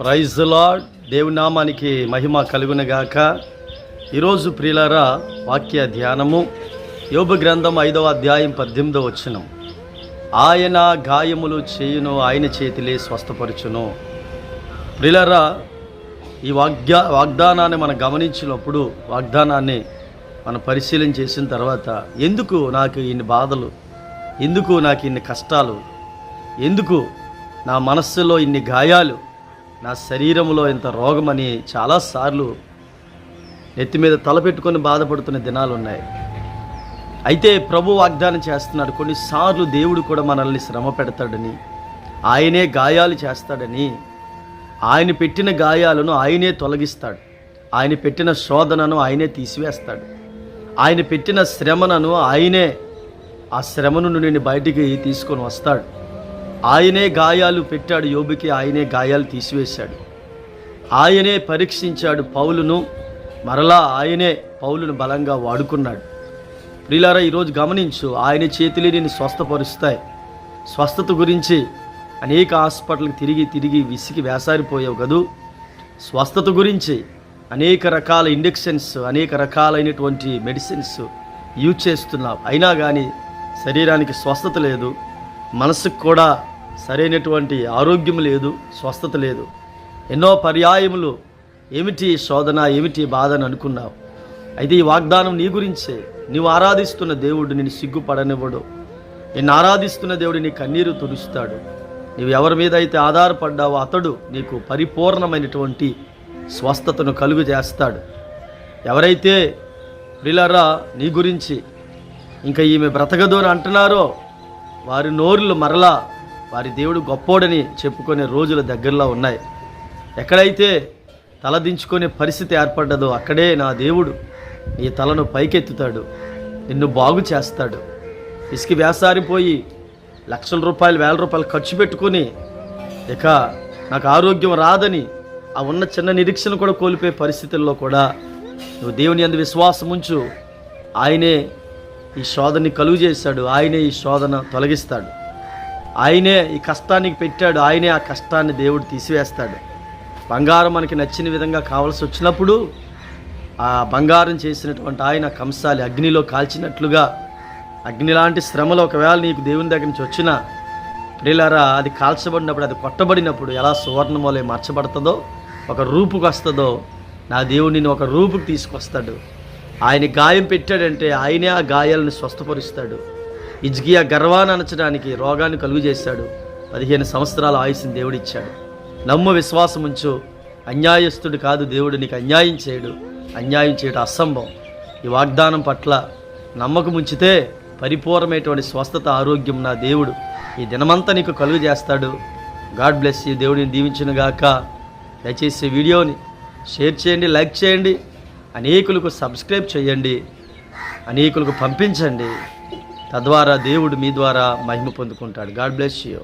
Praise lord దేవుని నామానికి మహిమ కలుగునగాక. ఈరోజు ప్రియులారా వాక్య ధ్యానము యోబు గ్రంథం ఐదవ అధ్యాయం పద్దెనిమిదవ వచనం. ఆయన గాయములు చేయును ఆయన చేతిలే స్వస్థపరచును. ప్రియులారా ఈ వాగ్దా వాగ్దానాన్ని మనం గమనించినప్పుడు వాగ్దానాన్ని మనం పరిశీలన చేసిన తర్వాత ఎందుకు నాకు ఇన్ని బాధలు ఎందుకు నాకు ఇన్ని కష్టాలు ఎందుకు నా మనస్సులో ఇన్ని గాయాలు నా శరీరంలో ఇంత రోగమని చాలాసార్లు నెత్తి మీద తలపెట్టుకొని బాధపడుతున్న దినాలు ఉన్నాయి. అయితే ప్రభు వాగ్దానం చేస్తున్నాడు కొన్నిసార్లు దేవుడు కూడా మనల్ని శ్రమ పెడతాడని ఆయనే గాయాలు చేస్తాడని ఆయన పెట్టిన గాయాలను ఆయనే తొలగిస్తాడు ఆయన పెట్టిన శోధనను ఆయనే తీసివేస్తాడు ఆయన పెట్టిన శ్రమనను ఆయనే ఆ శ్రమ నుండి నేను బయటికి తీసుకొని వస్తాడు. ఆయనే గాయాలు పెట్టాడు యోబుకి ఆయనే గాయాలు తీసివేశాడు. ఆయనే పరీక్షించాడు పౌలును మరలా ఆయనే పౌలును బలంగా వాడుకున్నాడు. ప్రిలారా ఈరోజు గమనించు ఆయన చేతులే నేను స్వస్థపరుస్తాయి. స్వస్థత గురించి అనేక హాస్పిటల్కి తిరిగి తిరిగి విసిగి వేసారిపోయావు కదూ. స్వస్థత గురించి అనేక రకాల ఇండక్షన్స్ అనేక రకాలైనటువంటి మెడిసిన్స్ యూజ్ చేస్తున్నావు. అయినా కానీ శరీరానికి స్వస్థత లేదు మనసుకు కూడా సరైనటువంటి ఆరోగ్యం లేదు స్వస్థత లేదు. ఎన్నో పర్యాయములు ఏమిటి శోధన ఏమిటి బాధ అని అనుకున్నావు. అయితే ఈ వాగ్దానం నీ గురించే. నీవు ఆరాధిస్తున్న దేవుడు నేను సిగ్గుపడనివ్వడు. నిన్ను ఆరాధిస్తున్న దేవుడు నీ కన్నీరు తుడుస్తాడు. నీవు ఎవరి మీద అయితే ఆధారపడ్డావో అతడు నీకు పరిపూర్ణమైనటువంటి స్వస్థతను కలుగు చేస్తాడు. ఎవరైతే ప్రిలరా నీ గురించి ఇంకా ఈమె బ్రతకదు అని అంటున్నారో వారి నోరులు మరలా వారి దేవుడు గొప్పోడని చెప్పుకునే రోజుల దగ్గరలో ఉన్నాయి. ఎక్కడైతే తలదించుకునే పరిస్థితి ఏర్పడ్డదో అక్కడే నా దేవుడు నీ తలను పైకెత్తుతాడు. నిన్ను బాగు చేస్తాడు. ఇసుక వేసారిపోయి లక్షల రూపాయలు వేల రూపాయలు ఖర్చు పెట్టుకొని ఇక నాకు ఆరోగ్యం రాదని ఆ ఉన్న చిన్న నిరీక్షణ కూడా కోల్పోయే పరిస్థితుల్లో కూడా నువ్వు దేవుని అందు విశ్వాసం ఉంచు. ఆయనే ఈ శోధని కలుగు చేశాడు. ఆయనే ఈ శోధన తొలగిస్తాడు. ఆయనే ఈ కష్టానికి పెట్టాడు. ఆయనే ఆ కష్టాన్ని దేవుడు తీసివేస్తాడు. బంగారం మనకి నచ్చిన విధంగా కావాల్సి వచ్చినప్పుడు ఆ బంగారం చేసినటువంటి ఆయన కంసాలి అగ్నిలో కాల్చినట్లుగా అగ్ని లాంటి శ్రమలు ఒకవేళ నీకు దేవుని దగ్గర నుంచి వచ్చినా ప్రియులారా అది కాల్చబడినప్పుడు అది కొట్టబడినప్పుడు ఎలా సువర్ణమూలే మార్చబడుతుందో ఒక రూపుకు వస్తుందో నా దేవుడు నిన్ను ఒక రూపుకి తీసుకొస్తాడు. ఆయన గాయం పెట్టాడంటే ఆయనే ఆ గాయాలను స్వస్థపరుస్తాడు. ఇజ్గియా గర్వాన్ని అనచడానికి రోగాన్ని కలుగు చేశాడు. పదిహేను సంవత్సరాల ఆయుష్ని దేవుడిచ్చాడు. నమ్ము విశ్వాసం ఉంచు. అన్యాయస్తుడు కాదు దేవుడు నీకు అన్యాయం చేయడు. అన్యాయం చేయడం అసంభవం. ఈ వాగ్దానం పట్ల నమ్మకం ఉంచితే పరిపూర్ణమైనటువంటి స్వస్థత ఆరోగ్యం నా దేవుడు. ఈ దినమంతా నీకు కలుగు చేస్తాడు. గాడ్ బ్లెస్ ఈ దేవుడిని దీవించిన గాక. దయచేసి వీడియోని షేర్ చేయండి లైక్ చేయండి. అనేకులకు సబ్స్క్రైబ్ చేయండి. అనేకులకు పంపించండి. తద్వారా దేవుడు మీ ద్వారా మహిమ పొందుకుంటాడు. God bless you